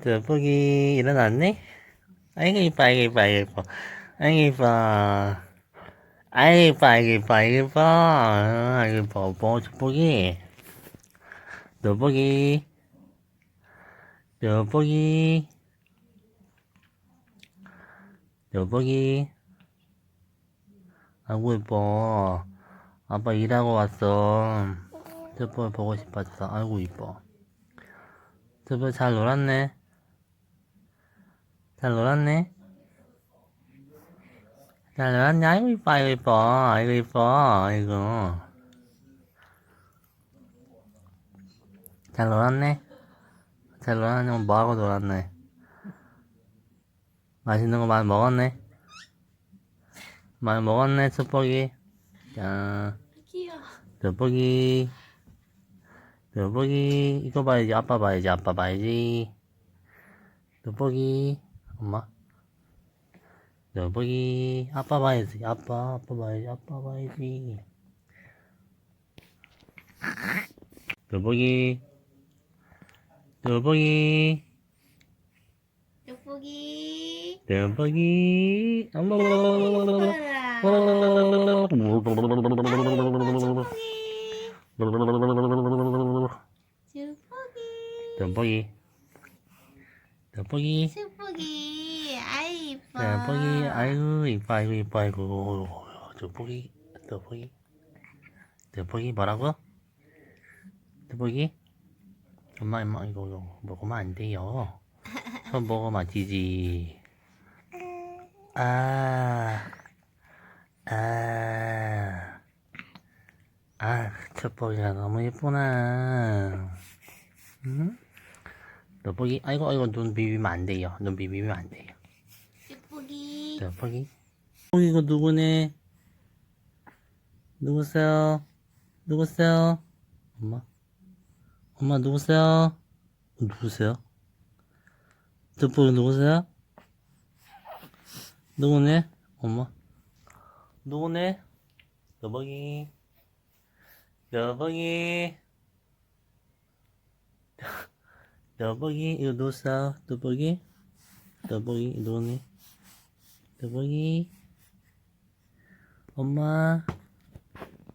두부기 일어났네? 아이고 이뻐 아이고 이뻐 아이고 이뻐. 아이고 이뻐. 아이고 이뻐 아이고 이뻐 아이고 이뻐. 아이고 이뻐. 뭐 두부기 두부기 두부기 두부기 아이고 이뻐. 아빠 일하고 왔어. 두부 보고 싶었어 아이고 이뻐 두부 잘 놀았네. 잘 놀았네. 잘 놀았네 아이고 이뻐 아이고 이뻐. 아이고 이뻐. 아이고. 잘 놀았네. 잘 놀았네. 뭐하고 놀았네? 맛있는 거 많이 먹었네? 많이 먹었네 수복이 자. 귀여워. 여보기 여보기. 이거 봐야지. 아빠 봐야지. 아빠 봐야지. 여보기. 엄마. 여보기. 아빠 봐야지. 아빠 아빠 봐야지. 아빠 봐야지. 여보기. 여보기. 예쁘기. 여보기. 엄마 예쁘기. 덤보기 덤보기 예쁘기. 아이 이뻐. 덤보기 아이고 이뻐 아이고 이뻐 아이고 덤보기 덤보기 덤보기 뭐라고? 덤보기 엄마 엄마 이거 이거 먹으면 안 돼요 손 먹으면 지지 아 아, 아, 첫보기가 너무 예쁘나. 응? 너보기, 아이고, 아이고, 눈 비비면 안 돼요. 눈 비비면 안 돼요. 예쁘기. 너보기. 어, 이거 누구네? 누구세요? 누구세요? 엄마? 엄마, 누구세요? 누구세요? 저보기 누구세요? 누구네? 엄마? 누구네? 너보기. 너보기. 더보기 유도사 더보기 더보기 유도네. 더보기. 엄마.